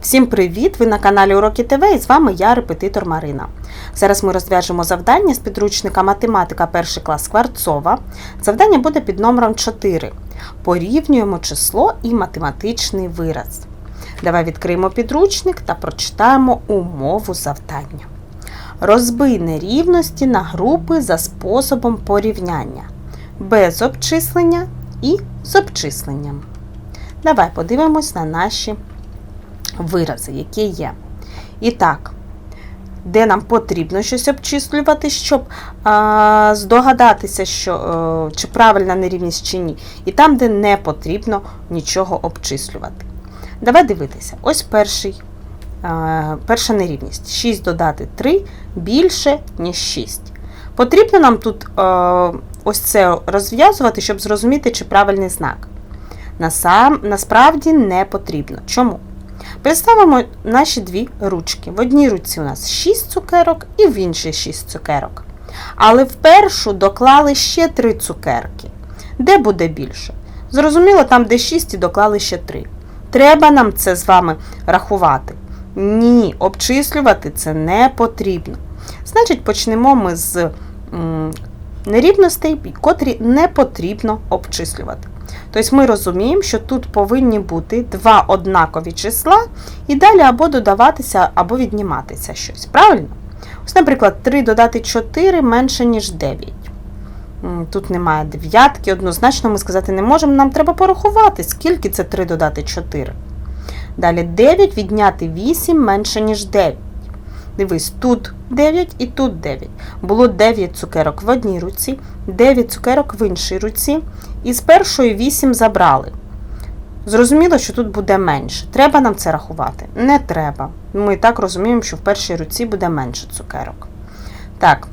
Всім привіт! Ви на каналі Уроки ТВ і з вами я, репетитор Марина. Зараз ми розв'яжемо завдання з підручника математика 1 клас Скворцова. Завдання буде під номером 4. Порівнюємо число і математичний вираз. Давай відкриємо підручник та прочитаємо умову завдання. Розбий нерівності на групи за способом порівняння без обчислення і з обчисленням. Давай подивимось на наші вирази, які є. І так, де нам потрібно щось обчислювати, щоб а, здогадатися, що, е, чи правильна нерівність чи ні. І там, де не потрібно нічого обчислювати. Давай дивитися. Ось перший, е, перша нерівність. 6 додати 3 більше, ніж 6. Потрібно нам тут е, ось це розв'язувати, щоб зрозуміти, чи правильний знак. Насам, насправді не потрібно. Чому? Представимо наші дві ручки. В одній руці у нас 6 цукерок і в іншій 6 цукерок. Але в першу доклали ще 3 цукерки. Де буде більше? Зрозуміло, там, де 6 і доклали ще 3. Треба нам це з вами рахувати. Ні, обчислювати це не потрібно. Значить, почнемо ми з нерівностей, котрі не потрібно обчислювати. Тобто ми розуміємо, що тут повинні бути два однакові числа, і далі або додаватися, або відніматися щось. Правильно? Ось, наприклад, 3 додати 4 менше, ніж 9. Тут немає дев'ятки, однозначно ми сказати не можемо. Нам треба порахувати, скільки це 3 додати 4. Далі 9 відняти 8 менше, ніж 9. Дивись, тут 9 і тут 9. Було 9 цукерок в одній руці, 9 цукерок в іншій руці, і з першої 8 забрали. Зрозуміло, що тут буде менше. Треба нам це рахувати? Не треба. Ми і так розуміємо, що в першій руці буде менше цукерок. Так,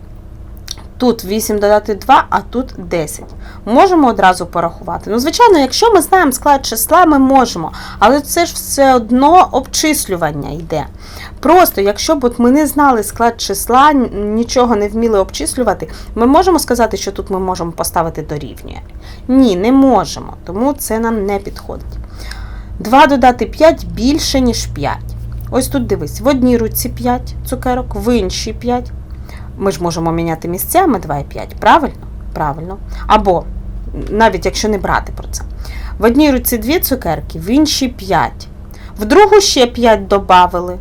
тут 8 додати 2, а тут 10. Можемо одразу порахувати. Ну, звичайно, якщо ми знаємо склад числа, ми можемо, але це ж все одно обчислювання йде. Просто, якщо б ми не знали склад числа, нічого не вміли обчислювати, ми можемо сказати, що тут ми можемо поставити дорівнює. Ні, не можемо, тому це нам не підходить. 2 додати 5 більше, ніж 5. Ось тут дивись, в одній руці 5 цукерок, в іншій 5. Ми ж можемо міняти місцями 2 і 5, правильно? Правильно. Або, навіть якщо не брати про це. В одній руці 2 цукерки, в іншій 5. В другу ще 5 додавали.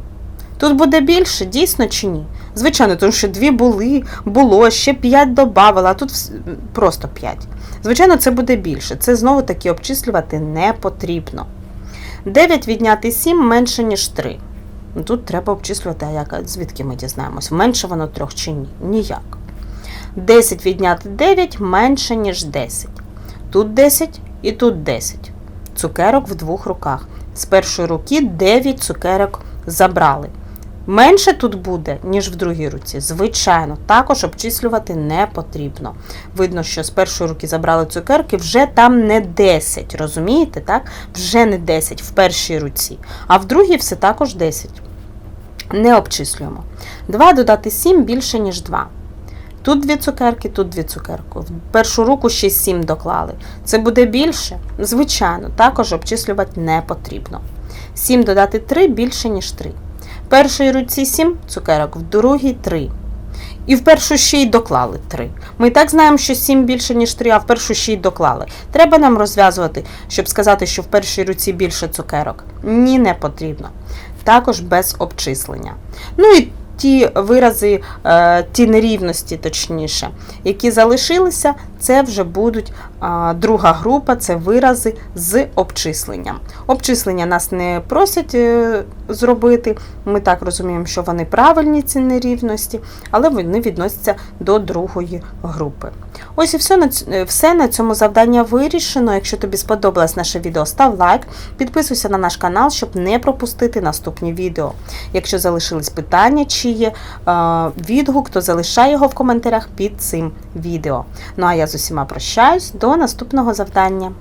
Тут буде більше, дійсно чи ні? Звичайно, тому що дві були, було, ще 5 додавали, а тут просто 5. Звичайно, це буде більше. Це знову таки обчислювати не потрібно. 9 відняти 7 менше, ніж 3. Ну, Тут треба обчислювати, як, звідки ми дізнаємось, менше воно трьох чи ні? Ніяк. 10 відняти 9 менше, ніж 10. Тут 10 і тут 10. Цукерок в двох руках. З першої руки 9 цукерок забрали. Менше тут буде, ніж в другій руці. Звичайно, також обчислювати не потрібно. Видно, що з першої руки забрали цукерки, вже там не 10. Розумієте, так? Вже не 10 в першій руці, а в другій все також 10. Не обчислюємо. 2 додати 7 більше, ніж 2. Тут дві цукерки, тут дві цукерки. В першу руку ще 7 доклали. Це буде більше? Звичайно, також обчислювати не потрібно. 7 додати 3 більше, ніж 3. В першій руці 7 цукерок, в другій 3. І в першу ще й доклали 3. Ми і так знаємо, що 7 більше, ніж 3, а в першу ще й доклали. Треба нам розв'язувати, щоб сказати, що в першій руці більше цукерок. Ні, не потрібно. Також без обчислення. Ну і ті вирази, е, ті нерівності, точніше, які залишилися, це вже будуть а, друга група, це вирази з обчисленням. Обчислення нас не просять е, зробити. Ми так розуміємо, що вони правильні, ці нерівності, але вони відносяться до другої групи. Ось і все е, все на цьому завдання вирішено. Якщо тобі сподобалось наше відео, став лайк, підписуйся на наш канал, щоб не пропустити наступні відео. Якщо залишились питання чи є відгук, то залишай його в коментарях під цим відео. Ну а я з усіма прощаюсь до наступного завдання.